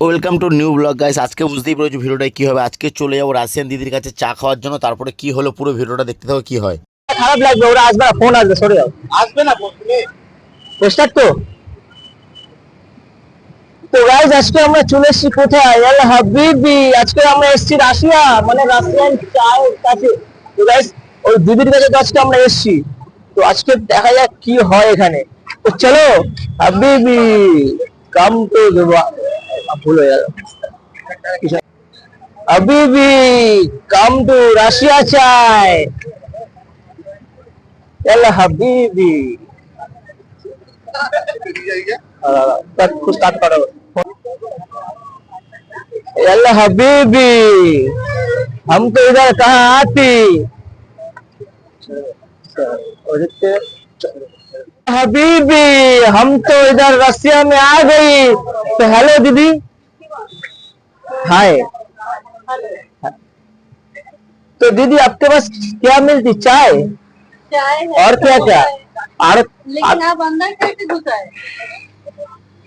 Welcome to new blog guys আজকে বুঝতেই পেরেছ ভিডিওটা কি হবে। আজকে চলে যাব রাশিয়ান দিদির কাছে চা খাওয়ার জন্য। তারপরে কি হলো পুরো ভিডিওটা দেখতে থাকো কি হয়। খারাপ লাগবে ওরা আসবে না ফোন আসবে সরে যাও। আসবে না তুমি স্টার্ট তো তো গাইজ আজকে আমরা চলে এসেছি কোথায় আল হাবিবি আজকে আমরা এসেছি রাশিয়া মানে রাশিয়ান চায়ের কাছে তো গাইজ ওই দিদির কাছে তো আজকে আমরা এসেছি তো আজকে দেখা যাক কি হয় এখানে তো চলো হাবিবি কাম তো ভুল হয়ে গেল হাবিবি কাম টু রাশিয়া চায় এল হাবিবি तक कुछ स्टार्ट करो हबीबी हम तो इधर कहाँ आती? हबीबी हम तो इधर रसिया में आ गई। तो हेलो दीदी। हाय। तो दीदी आपके पास क्या मिलती? चाय? चाय है। और क्या क्या और लेकिन आप अंदर कैसे घुसा है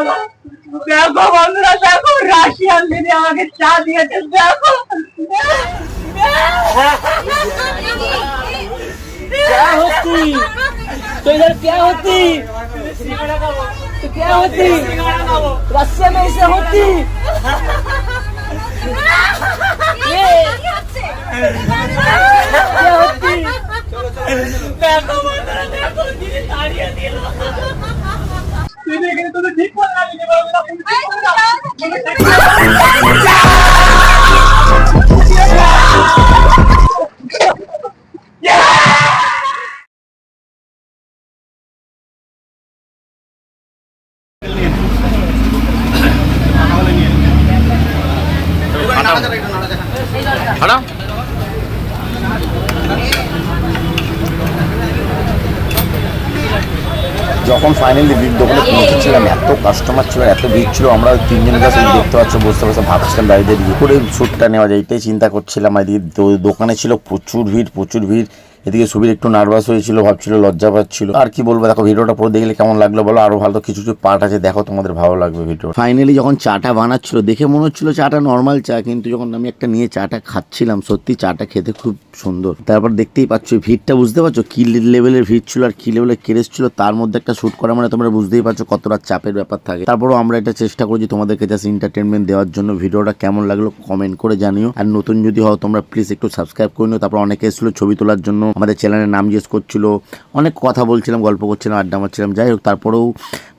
চলো চলো দেখো বন্ধুরা দেখো রাশিয়ান দিদি আমাকে চা দিয়েছে দেখো क्या होती तो इधर क्या होती तो क्या होती रस्से में इसे होती ये क्या होती দেখো বন্ধুরা দেখো দিদি দাঁড়িয়ে 하나? যখন ফাইনালি বিগ দোকানে পৌঁছেছিলাম, এত কাস্টমার ছিল, এত ভিড় ছিল, আমরা তিনজনের তিনজন কাছে দেখতে পাচ্ছ, বসতে বসে ভাবছিলাম বাড়িতে করে শ্যুটটা নেওয়া যায়, এটাই চিন্তা করছিলাম, আর দোকানে ছিল প্রচুর ভিড় প্রচুর ভিড়। এদিকে সুবীর একটু নার্ভাস হয়েছিল, ভাবছিল, লজ্জা পাচ্ছিল। আর কি বলব, দেখো, ভিডিওটা পরে দেখলে কেমন লাগল বলো? আরও ভালো কিছু কিছু পার্ট আছে, দেখো, তোমাদের ভালো লাগবে ভিডিও ফাইনালি যখন চাটা বানাচ্ছিল, দেখে মনে হচ্ছিল চাটা নর্মাল চা, কিন্তু যখন আমি একটা নিয়ে চাটা খাচ্ছিলাম, সত্যি চাটা খেতে খুব সুন্দর। তারপর দেখতেই পাচ্ছ ভিড়টা বুঝতে পারছ? কি লেভেলের ভিড় ছিল আর কি লেভেলের কেরেস ছিল? তার মধ্যে একটা শ্যুট করা মানে তোমরা বুঝতেই পারছ কতটা চাপের ব্যাপার থাকে। তারপরও আমরা এটা চেষ্টা করছি তোমাদেরকে জাস্ট এন্টারটেনমেন্ট দেওয়ার জন্য। ভিডিওটা কেমন লাগল কমেন্ট করে জানিও। আর নতুন যদি হও তোমরা প্লিজ একটু সাবস্ক্রাইব করে নিও। তারপর অনেকে এসেছিল ছবি তোলার জন্য। আমাদের চ্যানেলের নাম জিজ্ঞেস করছিল, অনেক কথা বলছিলাম, গল্প করছিলাম, আড্ডা মারছিলাম, যাই হোক, তারপরেও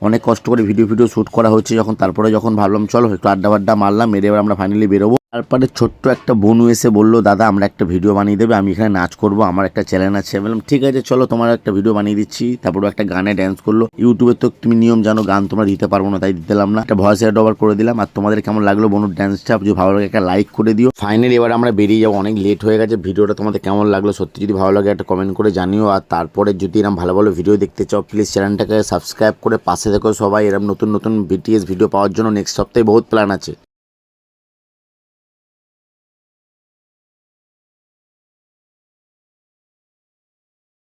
অনেক কষ্ট করে ভিডিও ভিডিও শ্যুট করা হচ্ছে যখন তারপরে যখন ভাবলাম, চলো একটু আড্ডা বাড্ডা মারলাম মেরে এবার আমরা ফাইনালি বেরোবো। তারপরে ছোট্ট একটা বনু এসে বলল, দাদা, আমরা একটা ভিডিও বানিয়ে দেবে, আমি এখানে নাচ করব, আমার একটা চ্যানেল আছে। বললাম, ঠিক আছে, চলো তোমার একটা ভিডিও বানিয়ে দিচ্ছি। তারপরে একটা গানে ড্যান্স করল। ইউটিউবে তো তুমি নিয়ম জানো, গান তোমরা দিতে পারব না, তাই দিলাম না। একটা ভয়েস ওভার করে দিলাম, আর তোমাদের কেমন লাগল বনুর ড্যান্সটা যদি ভালো লাগে একটা লাইক করে দিও। ফাইনালি এবার আমরা বেরিয়ে যাব, অনেক লেট হয়ে গেছে ভিডিওটা তোমাদের কেমন লাগল সত্যি যদি ভালো লাগে একটা কমেন্ট করে জানিও, আর তারপরে যদি এরকম ভালো ভালো ভিডিও দেখতে চাও প্লিজ চ্যানেলটাকে সাবস্ক্রাইব করে পাশে দেখো সবাই এরকম নতুন নতুন বিটিএস ভিডিও পাওয়ার জন্য নেক্সট সপ্তাহে বহুত প্ল্যান আছে।